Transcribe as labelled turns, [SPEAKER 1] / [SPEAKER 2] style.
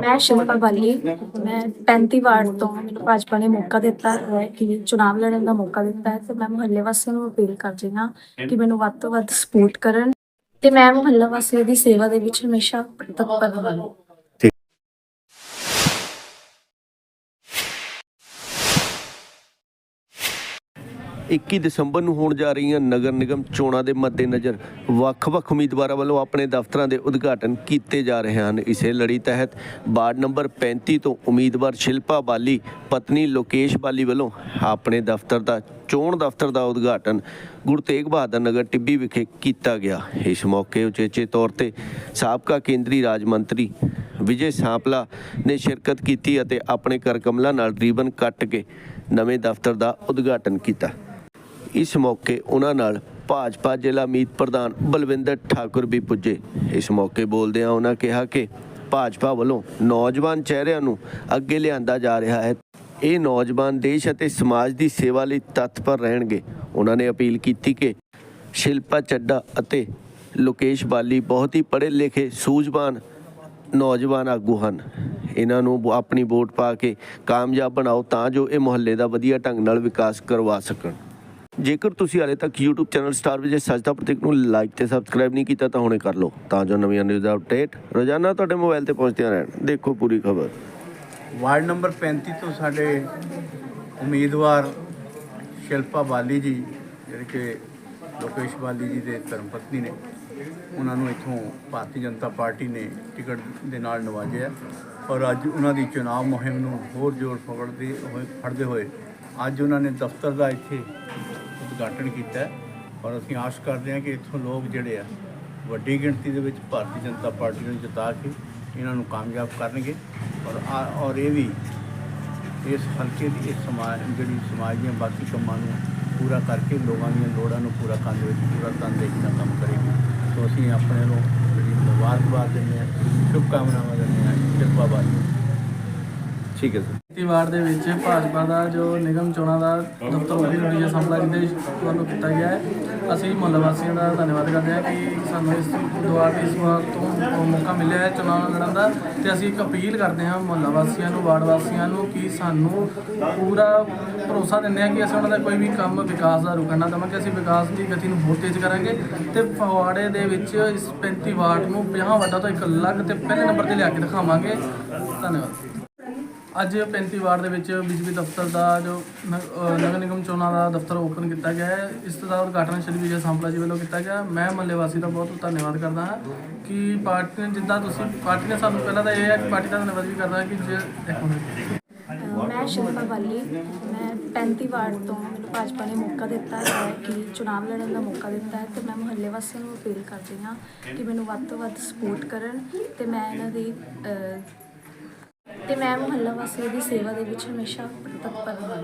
[SPEAKER 1] ਮੈਂ ਸ਼ਿਲਪਾ ਬਾਲੀ ਮੈਂ 35 ਵਾਰਡ ਤੋਂ ਮੈਨੂੰ ਭਾਜਪਾ ਨੇ ਮੌਕਾ ਦਿੱਤਾ ਹੈ ਕਿ ਚੁਣਾਵ ਲੜਨ ਦਾ ਮੌਕਾ ਦਿੱਤਾ ਹੈ ਤੇ ਮੈਂ ਮੁਹੱਲੇ ਵਾਸੀਆਂ ਨੂੰ ਅਪੀਲ ਕਰਦੀ ਹਾਂ ਕਿ ਮੈਨੂੰ ਵੱਧ ਤੋਂ ਵੱਧ ਸਪੋਰਟ ਕਰਨ ਤੇ ਮੈਂ ਮੁਹੱਲਾ ਵਾਸੀਆਂ ਦੀ ਸੇਵਾ ਦੇ ਵਿੱਚ ਹਮੇਸ਼ਾ ਤਤਪਰ ਰਹਾਂਗੀ
[SPEAKER 2] 21 ਦਸੰਬਰ ਨੂੰ ਹੋਣ ਜਾ ਰਹੀਆਂ ਨਗਰ ਨਿਗਮ ਚੋਣਾਂ ਦੇ ਮੱਦੇਨਜ਼ਰ ਵੱਖ-ਵੱਖ ਉਮੀਦਵਾਰਾਂ ਵੱਲੋਂ ਆਪਣੇ ਦਫ਼ਤਰਾਂ ਦੇ ਉਦਘਾਟਨ ਕੀਤੇ ਜਾ ਰਹੇ ਹਨ। ਇਸੇ ਲੜੀ ਤਹਿਤ ਵਾਰਡ ਨੰਬਰ 35 ਤੋਂ ਉਮੀਦਵਾਰ ਸ਼ਿਲਪਾ ਬਾਲੀ, ਪਤਨੀ ਲੋਕੇਸ਼ ਬਾਲੀ ਵੱਲੋਂ ਆਪਣੇ ਦਫ਼ਤਰ ਦਾ, ਚੋਣ ਦਫ਼ਤਰ ਦਾ ਉਦਘਾਟਨ ਗੁਰੂ ਤੇਗ ਬਹਾਦਰ ਨਗਰ ਟਿੱਬੀ ਵਿਖੇ ਕੀਤਾ ਗਿਆ। ਇਸ ਮੌਕੇ ਉਚੇਚੇ ਤੌਰ ਤੇ ਸਾਬਕਾ ਕੇਂਦਰੀ ਰਾਜ ਮੰਤਰੀ ਵਿਜੇ ਸਾਂਪਲਾ ਨੇ ਸ਼ਿਰਕਤ ਕੀਤੀ ਅਤੇ ਆਪਣੇ ਕਰਕਮਲਾਂ ਨਾਲ ਰੀਬਨ ਕੱਟ ਕੇ ਨਵੇਂ ਦਫ਼ਤਰ ਦਾ ਉਦਘਾਟਨ ਕੀਤਾ। ਇਸ ਮੌਕੇ ਉਹਨਾਂ ਨਾਲ ਭਾਜਪਾ ਜ਼ਿਲ੍ਹਾ ਮੀਤ ਪ੍ਰਧਾਨ ਬਲਵਿੰਦਰ ਠਾਕੁਰ ਵੀ ਪੁੱਜੇ। ਇਸ ਮੌਕੇ ਬੋਲਦਿਆਂ ਉਹਨਾਂ ਕਿਹਾ ਕਿ ਭਾਜਪਾ ਵੱਲੋਂ ਨੌਜਵਾਨ ਚਿਹਰਿਆਂ ਨੂੰ ਅੱਗੇ ਲਿਆਂਦਾ ਜਾ ਰਿਹਾ ਹੈ। ਇਹ ਨੌਜਵਾਨ ਦੇਸ਼ ਅਤੇ ਸਮਾਜ ਦੀ ਸੇਵਾ ਲਈ ਤਤਪਰ ਰਹਿਣਗੇ। ਉਹਨਾਂ ਨੇ ਅਪੀਲ ਕੀਤੀ ਕਿ ਸ਼ਿਲਪਾ ਚੱਡਾ ਅਤੇ ਲੋਕੇਸ਼ ਬਾਲੀ ਬਹੁਤ ਹੀ ਪੜ੍ਹੇ ਲਿਖੇ ਸੂਝਵਾਨ ਨੌਜਵਾਨ ਆਗੂ ਹਨ। ਇਹਨਾਂ ਨੂੰ ਆਪਣੀ ਵੋਟ ਪਾ ਕੇ ਕਾਮਯਾਬ ਬਣਾਓ ਤਾਂ ਜੋ ਇਹ ਮੁਹੱਲੇ ਦਾ ਵਧੀਆ ਢੰਗ ਨਾਲ ਵਿਕਾਸ ਕਰਵਾ ਸਕਣ। ਜੇਕਰ ਤੁਸੀਂ ਹਾਲੇ ਤੱਕ YouTube ਚੈਨਲ ਸਟਾਰ ਵਿਜੇ ਸਜਦਾ ਪ੍ਰਤੀਕ ਨੂੰ ਲਾਈਕ ਤੇ ਸਬਸਕ੍ਰਾਈਬ ਨਹੀਂ ਕੀਤਾ ਤਾਂ ਹੁਣੇ ਕਰ ਲਓ। ਤਾਂ ਜੋ ਨਵੀਆਂ ਨਿਊਜ਼ ਦਾ ਅਪਡੇਟ ਰੋਜ਼ਾਨਾ ਤੁਹਾਡੇ ਮੋਬਾਈਲ ਤੇ ਪਹੁੰਚਦੀਆਂ ਰਹਿਣ। ਦੇਖੋ ਪੂਰੀ ਖਬਰ।
[SPEAKER 3] ਵਾਰਡ ਨੰਬਰ 35 ਤੋਂ ਸਾਡੇ ਉਮੀਦਵਾਰ ਸ਼ਿਲਪਾ ਬਾਲੀ ਜੀ, ਜਿਹੜੇ ਕਿ ਲੋਕੇਸ਼ ਬਾਲੀ ਜੀ ਦੇ ਧਰਮਪਤਨੀ ਨੇ, ਉਹਨਾਂ ਨੂੰ ਇੱਥੋਂ ਭਾਰਤੀ ਜਨਤਾ ਪਾਰਟੀ ਨੇ ਟਿਕਟ ਦੇ ਨਾਲ ਨਵਾਜਿਆ। ਔਰ ਅੱਜ ਉਹਨਾਂ ਦੀ ਚੁਣਾਵ ਮੁਹਿੰਮ ਨੂੰ ਹੋਰ ਜ਼ੋਰ ਫੜਦੇ ਹੋਏ ਫੜਦੇ ਹੋਏ ਅੱਜ ਉਹਨਾਂ ਨੇ ਦਫ਼ਤਰ ਦਾ ਇੱਥੇ ਉਦਘਾਟਨ ਕੀਤਾ ਔਰ ਅਸੀਂ ਆਸ ਕਰਦੇ ਹਾਂ ਕਿ ਇੱਥੋਂ ਲੋਕ ਜਿਹੜੇ ਆ, ਵੱਡੀ ਗਿਣਤੀ ਦੇ ਵਿੱਚ ਭਾਰਤੀ ਜਨਤਾ ਪਾਰਟੀ ਨੂੰ ਜਿਤਾ ਕੇ ਇਹਨਾਂ ਨੂੰ ਕਾਮਯਾਬ ਕਰਨਗੇ ਔਰ ਔਰ ਇਹ ਵੀ ਇਸ ਹਲਕੇ ਦੀ, ਇਸ ਸਮਾਜ, ਜਿਹੜੀ ਸਮਾਜ ਦੀਆਂ ਬਾਕੀ ਕੰਮਾਂ ਨੂੰ ਪੂਰਾ ਕਰਕੇ ਲੋਕਾਂ ਦੀਆਂ ਲੋੜਾਂ ਨੂੰ ਪੂਰਾ ਕਰਨ ਦੇ ਵਿੱਚ ਪੂਰਾ ਤਨਦੇਹੀ ਨਾਲ ਕੰਮ ਕਰੇਗੀ। ਸੋ ਅਸੀਂ ਆਪਣੇ ਨੂੰ ਜਿਹੜੀ ਮੁਬਾਰਕਬਾਦ ਦਿੰਦੇ ਹਾਂ ਸ਼ੁਭ ਕਾਮਨਾਵਾਂ ਦਿੰਦੇ ਹਾਂ ਕਿਰਪਾ ਬਾਜੀ
[SPEAKER 2] ਠੀਕ ਹੈ ਸਰ।
[SPEAKER 4] ਖੇਤੀ ਵਾਰਡ ਦੇ ਵਿੱਚ ਭਾਜਪਾ ਦਾ ਜੋ ਨਿਗਮ ਚੋਣਾਂ ਦਾ ਦਫ਼ਤਰ ਉਹਦੀ ਵਿਜੇ ਸੰਪਲਾ ਜੀ ਵੱਲੋਂ ਕੀਤਾ ਗਿਆ ਹੈ। ਅਸੀਂ ਮੁਹੱਲਾ ਵਾਸੀਆਂ ਦਾ ਧੰਨਵਾਦ ਕਰਦੇ ਹਾਂ ਕਿ ਸਾਨੂੰ ਇਸ ਦੁਆਰ ਇਸ ਵਾਰ ਤੋਂ ਮੌਕਾ ਮਿਲਿਆ ਹੈ ਚੋਣਾਂ ਲੜਨ ਦਾ ਤੇ ਅਸੀਂ ਇੱਕ ਅਪੀਲ ਕਰਦੇ ਹਾਂ ਮੁਹੱਲਾ ਵਾਸੀਆਂ ਨੂੰ, ਵਾਰਡ ਵਾਸੀਆਂ ਨੂੰ ਕਿ ਸਾਨੂੰ ਪੂਰਾ ਭਰੋਸਾ ਦਿੰਦੇ ਹਾਂ ਕਿ ਅਸੀਂ ਉਹਨਾਂ ਦਾ ਕੋਈ ਵੀ ਕੰਮ ਵਿਕਾਸ ਦਾ ਰੁਕਣ ਨਾ ਦੇਵਾਂਗੇ, ਅਸੀਂ ਵਿਕਾਸ ਦੀ ਗਤੀ ਨੂੰ ਹੋਰ ਤੇਜ਼ ਕਰਾਂਗੇ ਤੇ ਫਗਵਾੜੇ ਦੇ ਵਿੱਚ ਇਸ 35 ਵਾਰਡ ਨੂੰ 50 ਵਾਰਡਾਂ ਤੋਂ ਇੱਕ ਅਲੱਗ ਤੇ ਪਹਿਲੇ ਨੰਬਰ ਤੇ ਲਿਆ ਕੇ ਦਿਖਾਵਾਂਗੇ। ਧੰਨਵਾਦ। ਅੱਜ 35 ਵਾਰਡ ਦੇ ਵਿੱਚ ਬਿਜਲੀ ਦਫ਼ਤਰ ਦਾ ਜੋ ਨ- ਅਹ ਨਗਰ ਨਿਗਮ ਚੋਣਾਂ ਦਾ ਦਫ਼ਤਰ ਓਪਨ ਕੀਤਾ ਗਿਆ ਹੈ। ਇਸ ਦਾ ਉਦਘਾਟਨ ਸ਼੍ਰੀ ਵਿਜੇ ਸੰਪਲਾ ਜੀ ਵੱਲੋਂ ਕੀਤਾ ਗਿਆ ਮੈਂ ਮੱਲੇ ਵਾਸੀ ਦਾ ਬਹੁਤ ਧੰਨਵਾਦ ਕਰਦਾ ਹਾਂ ਕਿ ਪਾਰਟੀ ਨੇ ਜਿੱਦਾਂ ਤੁਸੀਂ ਪਾਰਟੀ ਨੇ ਸਾਨੂੰ ਪਹਿਲਾਂ ਤਾਂ ਇਹ ਹੈ ਕਿ ਪਾਰਟੀ ਦਾ ਧੰਨਵਾਦ ਵੀ ਕਰਦਾ ਕਿ ਜੇ ਇੱਕ ਮਿੰਟ
[SPEAKER 1] ਅਹ ਮੈਂ ਸ਼ਿਲਪਾ ਬਾਲੀ ਮੈਂ 35 ਵਾਰਡ ਤੋਂ ਮੈਨੂੰ ਭਾਜਪਾ ਨੇ ਮੌਕਾ ਦਿੱਤਾ ਹੈ ਕਿ ਚੁਣਾਵ ਲੜਨ ਦਾ ਮੌਕਾ ਦਿੱਤਾ ਹੈ ਤੇ ਮੈਂ ਮੁਹੱਲੇ ਵਾਸੀਆਂ ਨੂੰ ਅਪੀਲ ਕਰਦੀ ਹਾਂ ਕਿ ਮੈਨੂੰ ਵੱਧ ਤੋਂ ਵੱਧ ਸਪੋਰਟ ਕਰਨ ਤੇ ਮੈਂ ਇਹਨਾਂ ਦੀ ਅਹ, ਤੇ ਮੈਂ ਮੁਹੱਲਾ ਵਾਸੀਆਂ ਦੀ ਸੇਵਾ ਦੇ ਵਿੱਚ ਹਮੇਸ਼ਾ ਤਤਪਰ ਹਾਂ